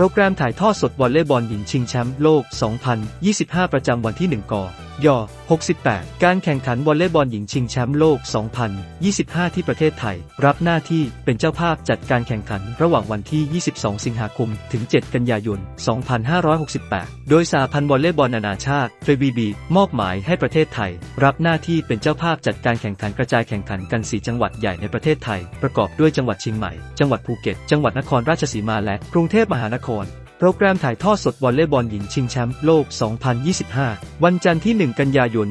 โปรแกรมถ่ายทอดสดวอลเลย์บอลหญิงชิงแชมป์โลก 2025 ประจำวันที่ 1 ก ย68 การแข่งขันวอลเลย์บอลหญิงชิงแชมป์โลก 2025 ที่ประเทศไทย รับหน้าที่เป็นเจ้าภาพจัดการแข่งขันระหว่างวันที่ 22 สิงหาคม ถึง 7 กันยายน 2568 โดยสาพันธ์วอลเลย์บอลนานาชาติ f b b มอบหมายให้ประเทศไทย รับหน้าที่เป็นเจ้าภาพจัดการแข่งขันกระจายแข่งขันกัน 4 จังหวัดใหญ่ในประเทศไทย ประกอบด้วยจังหวัดเชียงใหม่ จังหวัดภูเก็ต จังหวัดนครราชสีมาและกรุงเทพมหานคร โปรแกรมถ่ายทอดสดวอลเลย์บอลหญิงชิงแชมป์โลก 2025 วันจันทร์ที่ 1 กันยายน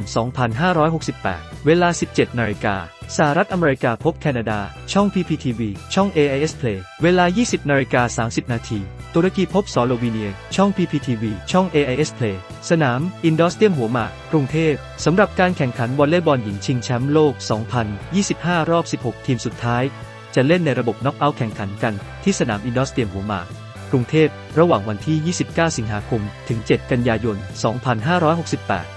2568 เวลา 17 นาฬิกา สหรัฐอเมริกาพบแคนาดา ช่อง PPTV ช่อง AIS Play เวลา 20 นาฬิกา 30 นาที ตุรกีพบสโลวีเนีย ช่อง PPTV ช่อง AIS Play สนาม อินดอสเตียมหัวหมาก กรุงเทพ สำหรับการแข่งขันวอลเลย์บอลหญิงชิงแชมป์โลก 2025 รอบ 16 ทีมสุดท้าย จะเล่นในระบบน็อกเอาท์แข่งขันกันที่สนามอินดอสเตียมหัวหมาก กรุงเทพ ระหว่างวันที่ 29 สิงหาคม ถึง 7 กันยายน 2568